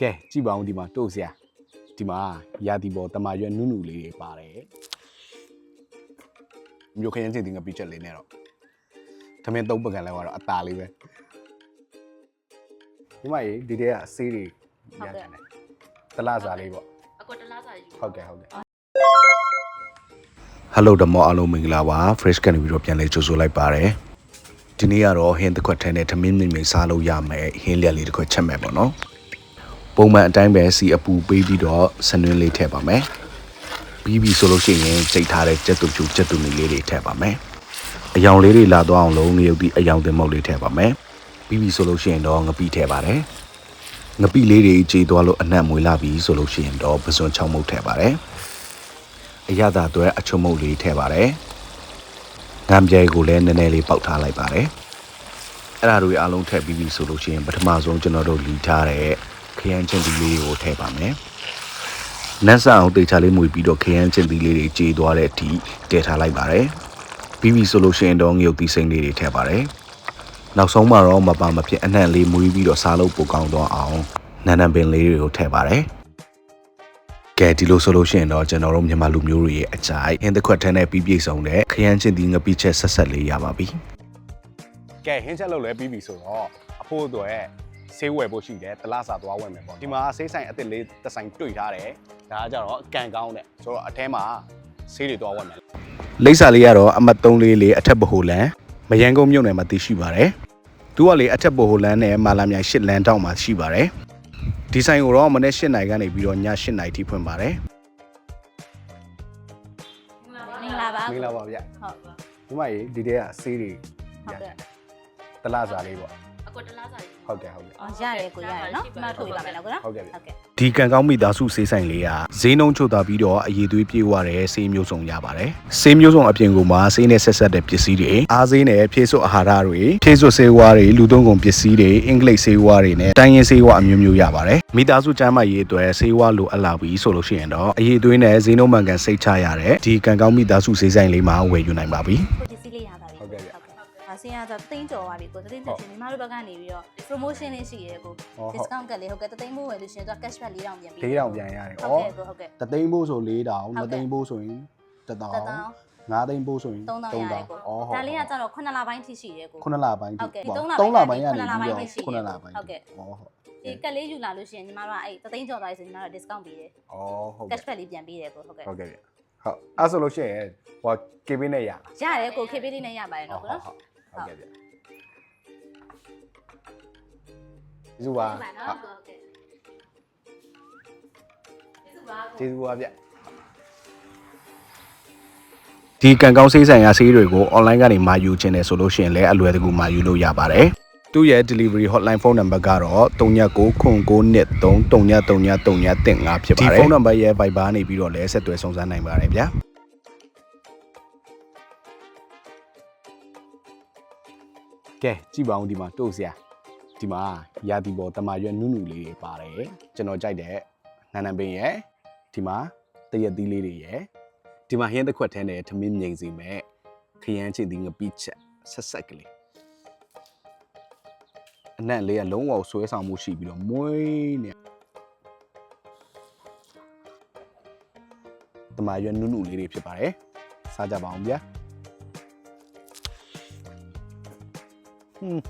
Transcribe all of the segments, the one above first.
ကဲကြည့်ပါဦးဒီမှာတို့စရာဒီမှာရာသီပေါ်တမာရွက်နုနုလေးတွေပါတယ်မြို့ခရင်ချင်းတင်ငပိချက်လေးနဲ့တော့သမင်းသုံးပကံလဲကတော့အตาလေးပဲဒီမှာရေဒီတဲကအဆေးတွေရကြတယ်တလားစားလေးပေါ့အကွက်တလားစာယူဟုတ်ကဲ့ဟုတ်ကဲ့ Hello ဓမ္မအားလုံးမင်္ဂလာပါ Fresh ကနေပြီးတော့ပြန်လဲကြိုဆိုလိုက်ပါတယ် ဒီနေ့ကတော့ဟင်းတစ်ခွက်ထဲနဲ့သမင်းမြင့်မြင့်စားလို့ရမယ်ဟင်းလျက်လေးတစ်ခွက်ချက်မယ်ပေါ့နော်ပုံမှန်အတိုင်းပဲစီအပူပေးပြီးတော့ဆနွင်းလေးထည့်ပါမယ်ပြီးပြီဆိုလို့ရှိရင်စိတ်ထားတဲ့ကြက်တူဖြူကြက်တူမီလေးတွေထည့်ပါမယ်အယောင်လေးတွေလာသွားအောင်လုံးငရုတ်ဒီအယောင်တင်မုတ်လေးထည့်ပါမယ်ပြီးပြီဆိုလို့ရှိရင်တော့ငပိထည့်ပါတယ်ငပိလေးတွေကြေသွားလို့အနံ့မွေလာပြီဆိုလို့ရှိရင်တော့ပစွန်ချောင်းမုတ်ထည့်ပါတယ်အရသာအတွက်အချုံမုတ်လေးထည့်ပါတယ်။ ငံပြဲကိုလည်းနည်းနည်းလေးပေါက်ထားလိုက်ပါတယ်။အဲ့ဒါတွေအားလုံးထည့်ပြီးပြီဆိုလို့ရှိရင်ပထမဆုံးကျွန်တော်တို့လီထားတဲ့ခရမ်းချင်းသီးလေးကိုထည့်ပါမယ်။နက်ဆန်အောင်တေချာလေးမွေပြီးတော့ခရမ်းချင်းသီးလေးတွေကြေးသွားတဲ့အထိတည်ထားလိုက်ပါတယ်။ပြီးပြီဆိုလို့ရှိရင်တော့ငရုတ်သီးစိမ့်လေးတွေထည့်ပါတယ်။နောက်ဆုံးမှာတော့မပါမဖြစ်အနှံ့လေးမွေးပြီးတော့စားလို့ပိုကောင်းတော့အောင်နန်းနန်းပင်လေးတွေကိုထည့်ပါတယ်။ ကဲဒီလိုဆိုလို့ရှိရင်တော့ကျွန်တော်တို့မြန်မာလူမျိုးတွေရဲ့အကြိုက်ဟင်းတစ်ခွက်ထဲနဲ့ပြီးပြည့်စုံတဲ့ခရမ်းချင်းဒီငပိချက်ဆက်ဆက်လေးရပါပြီကဲဟင်းချက်လုပ်လဲပြီးပြီဆိုတော့အဖိုးအတွက်ဆေးဝယ်ဖို့ရှိတယ်တလားစာသွားဝယ်မယ်ပေါ့ဒီမှာဆေးဆိုင်အစ်စ်လေးတစ်ဆိုင်တွေ့ထားတယ်ဒါကကြတော့အကန်ကောင်းတဲ့ဆိုတော့အထဲမှာဆေးတွေသွားဝယ်မယ်လိပ်စာလေးကတော့အမတ်3လေးလေးအထက်ဘဟိုလန်မယန်းကုန်းမြို့နယ်မှာတည်ရှိပါတယ်သူကလေအထက်ဘဟိုလန်နဲ့မာလာမြိုင်ရှစ်လန်တောက်မှာရှိပါတယ် ဒီဆိုင်ကိုတော့မနေ့၈နိုင်ကနေပြီးတော့ည၈နိုင်ထိဖွင့်ပါတယ်မင်္ဂလာပါမင်္ဂလာပါဗျဟုတ်ပါဒီမကြီးဒီတဲကဆေးတွေဟုတ်ကဲ့တလားစားလေးပေါ့အ ကွက်တလားစာယူဟုတ်ကဲ့ဟုတ်ကဲ့ အော်ရတယ်ကိုရတယ်နော်မှတ်ထုတ်ပြပါမယ်နော်ကိုနော်ဟုတ်ကဲ့ဗျ ဟုတ်ကဲ့ ဒီကံကောင်းမိသားစုဆေးဆိုင်လေးကဈေးနှုန်းချို့တာပြီးတော့အရေးသွေးပြေဝတဲ့ဆေးမျိုးစုံရပါတယ်ဆေးမျိုးစုံအပြင်ကမှဆေးနဲ့ဆက်ဆက်တဲ့ပစ္စည်းတွေအားဆေးနဲ့ဖြည့်စွတ်အာဟာရတွေဖြည့်စွတ်ဆေးဝါးတွေလူသုံးကုန်ပစ္စည်းတွေအင်္ဂလိပ်ဆေးဝါးတွေနဲ့တိုင်းရင်းဆေးဝါးအမျိုးမျိုးရပါတယ်မိသားစုကျန်းမာရေးအတွက်ဆေးဝါးလိုအပ်လာပြီဆိုလို့ရှိရင်တော့အရေးသွေးနဲ့ဈေးနှုန်းမှန်ကန်စိတ်ချရတဲ့ဒီကံကောင်းမိသားစုဆေးဆိုင်လေးမှာဝယ်ယူနိုင်ပါပြီကိုပစ္စည်းလေးရပါပြီဟုတ်ကဲ့ဗျ အစင်းကတော့တသိန်းကျော်ပါပြီကိုတသိန်းကျော်ချင်းညီမတို့ဘက်ကနေပြီးတော့ promotion လေးရှိရဲကိုဟုတ်ဟုတ် discount ကလေးဟုတ်ကဲ့တသိန်းမိုးဝယ်လို့ရှိရင်တော့ cashback 4000ပြန်ပြီး၄တောင်ပြန်ရတယ်ဟုတ်ကဲ့ကိုဟုတ်ကဲ့တသိန်းဖို့ဆို၄တောင်ဟုတ်မကဲ့သိန်းဖို့ဆိုရင်တစ်တောင်တတောင်း၅သိန်းဖို့ဆိုရင်3000ရရဲကိုအော်ဟုတ်ဒါလေးကကျတော့9လပိုင်းထိရှိရဲကိုခုနှစ်လပိုင်းဟုတ်ကဲ့ပေါ့သုံးလသုံးလပိုင်းပိုင်းကနေကနေခုနှစ်လပိုင်းပြီးထိရှိတော့ခုနှစ်လပိုင်းဟုတ်ကဲ့ဩဟုတ်ဒီကက်လေးယူလာလို့ရှိရင်ညီမတို့ကအဲ့တသိန်းကျော်သွားပြီဆိုညီမတို့ discount ပေးတယ်ဩဟုတ်ကဲ့ cashback လေးပြန်ပေးတယ်ကိုဟုတ်ကဲ့ဟုတ်ကဲ့ဗျဟုတ်အဲ့ဆိုလို့ရှိရင်ဟိုကေဘင်းနဲ့ရလားရတယ်ကိုခေပေးလေးနဲ့ရပါတယ်နော်ကိုနော် ဟုတ်ဟုတ်ကဲ့ဗျကျေးဇူးပါဟုတ်ပါနော်ဟုတ်ကဲ့ကျေးဇူးပါကျေးဇူးပါဗျဒီကံကောင်းဆေးဆိုင်ရာဆေးတွေကို online ကနေမှာယူခြင်းတယ်ဆိုလို့ရှိရင်လည်းအလွယ်တကူမှာယူလို့ရပါတယ်သူ့ရဲ့ delivery hotline phone number ကတော့399993333335ဖြစ်ပါတယ်ဒီဖုန်းနံပါတ်ရဲ့ Viber နေပြီးတော့လည်းဆက်သွယ်ဆောင်စမ်းနိုင်ပါတယ်ဗျာ ကဲကြည့်ပါဦးဒီမှာတို့စရာဒီမှာရာသီပေါ်တမာရွက်နုနုလေးတွေပါတယ်ကျွန်တော်ကြိုက်တဲ့နန်းနန်းပင်ရဲ့ဒီမှာတရက်သီးလေးတွေရဲ့ဒီမှာဟင်းတစ်ခွက်ထဲနဲ့ထမင်းမြိန်စီမဲ့ခရမ်းချစ်သီးငပိချက်ဆက်ဆက်ကလေးအနက်လေးကလုံးဝဆွဲဆောင်မှုရှိပြီးတော့မွေးနေတမာရွက်နုနုလေးတွေဖြစ်ပါတယ်စားကြပါအောင်ဗျာ ဟွန်း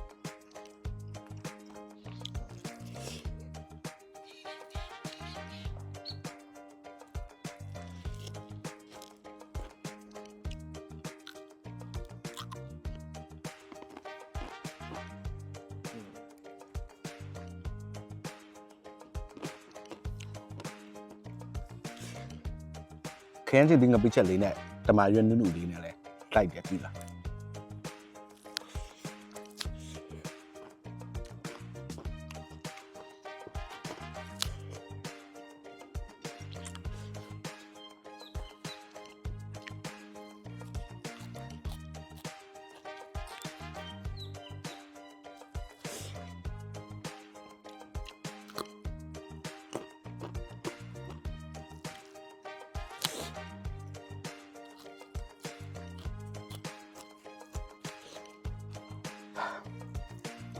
ခရမ်းချင်တင်းငပိချက်လေးနဲ့တမာရွက်နုနုလေးနဲ့လည်းလိုက်တယ်ပြီလား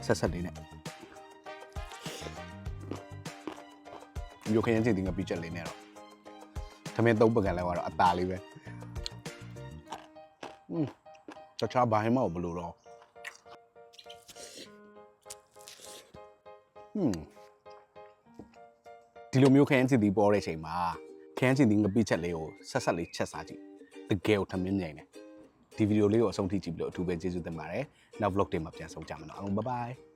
ဆက်ဆက်လေးနဲ့မျိုးခရင်ချင်းတင်ငပိချက်လေးနဲ့တော့သမင်းသုံးပကံလဲကတော့အตาလေးပဲอืมတခြားဘာမှမဟုတ်ဘလို့တော့อืมဒီလိုမျိုးခရင်ချင်းတီပေါ်တဲ့အချိန်မှာခရင်ချင်းတီငပိချက်လေးကိုဆက်ဆက်လေးချက်စားကြည့်တကယ်ကိုထမင်းမြိုင်တယ် ဒီဗီဒီယိုလေးကိုအဆုံးထိကြည့်ပြီးတော့အထူးပဲကျေးဇူးတင်ပါတယ်နောက် vlog တွေမှာပြန်ဆောင်ကြမယ်နော်အားလုံး bye bye